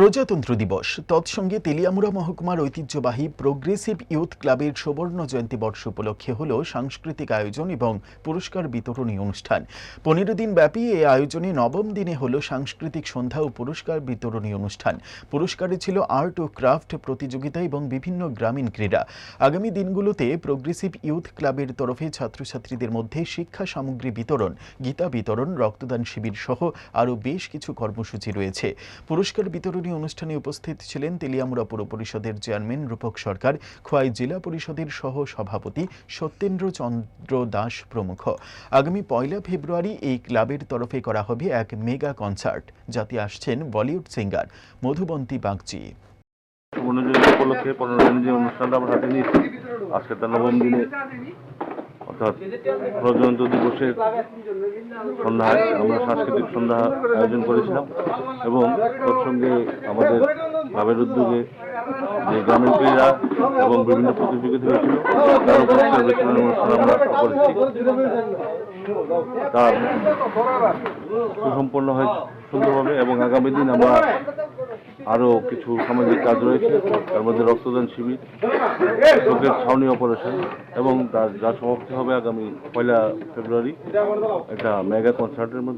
প্রজাতন্ত্র দিবস। তৎসঙ্গে তেলিয়ামুড়া মহকুমার ঐতিহ্যবাহী প্রোগ্রেসিভ ইউথ ক্লাবের সুবর্ণ জয়ন্তী বর্ষ উপলক্ষে হল সাংস্কৃতিক আয়োজন এবং পুরস্কার বিতরণী অনুষ্ঠান। পনেরো দিন ব্যাপী এই আয়োজনে নবম দিনে হল সাংস্কৃতিক সন্ধ্যা ও পুরস্কার বিতরণী অনুষ্ঠান। পুরস্কারে ছিল আর্ট ও ক্রাফট প্রতিযোগিতা এবং বিভিন্ন গ্রামীণ ক্রীড়া। আগামী দিনগুলোতে প্রোগ্রেসিভ ইউথ ক্লাবের তরফে ছাত্রছাত্রীদের মধ্যে শিক্ষা সামগ্রী বিতরণ, গীতা বিতরণ, রক্তদান শিবির সহ আরও বেশ কিছু কর্মসূচি রয়েছে। পুরস্কার বিতরণী অনুষ্ঠানে উপস্থিত ছিলেন তেলিয়ামুড়া পৌর পরিষদের চেয়ারম্যান রূপক সরকার, খোয়াই জেলা পরিষদের সহ সভাপতি সত্যেন্দ্র চন্দ্র দাস প্রমুখ। আগামী পয়লা ফেব্রুয়ারি এই ক্লাবের তরফে করা হবে এক মেগা কনসার্ট, যাতে আসছেন বলিউড সিঙ্গার মধুবন্তী বাগচি। উপলক্ষে পনেরো দিনের যে অনুষ্ঠানটা আমরা হাতে নিয়েছি, আজকে তার নবম দিনে অর্থাৎ প্রজাতন্ত্র দিবসের সন্ধ্যায় আমরা সাংস্কৃতিক সন্ধ্যা আয়োজন করেছিলাম এবং তৎসঙ্গে আমাদের ক্লাবের উদ্যোগে যে গ্রামীণ ক্রীড়া এবং বিভিন্ন প্রতিযোগিতা হয়েছিল, তার বিতরণ অনুষ্ঠান আমরা করেছি। তার সুসম্পন্ন হয় সুন্দরভাবে এবং আগামী দিন আমরা আরও কিছু সামাজিক কাজ রয়েছে। তার মধ্যে রক্তদান শিবির চোখের ছাউনি অপারেশন এবং তার যা সমাপ্তি হবে আগামী পয়লা ফেব্রুয়ারি, একটা মেগা কনসার্টের মধ্যে।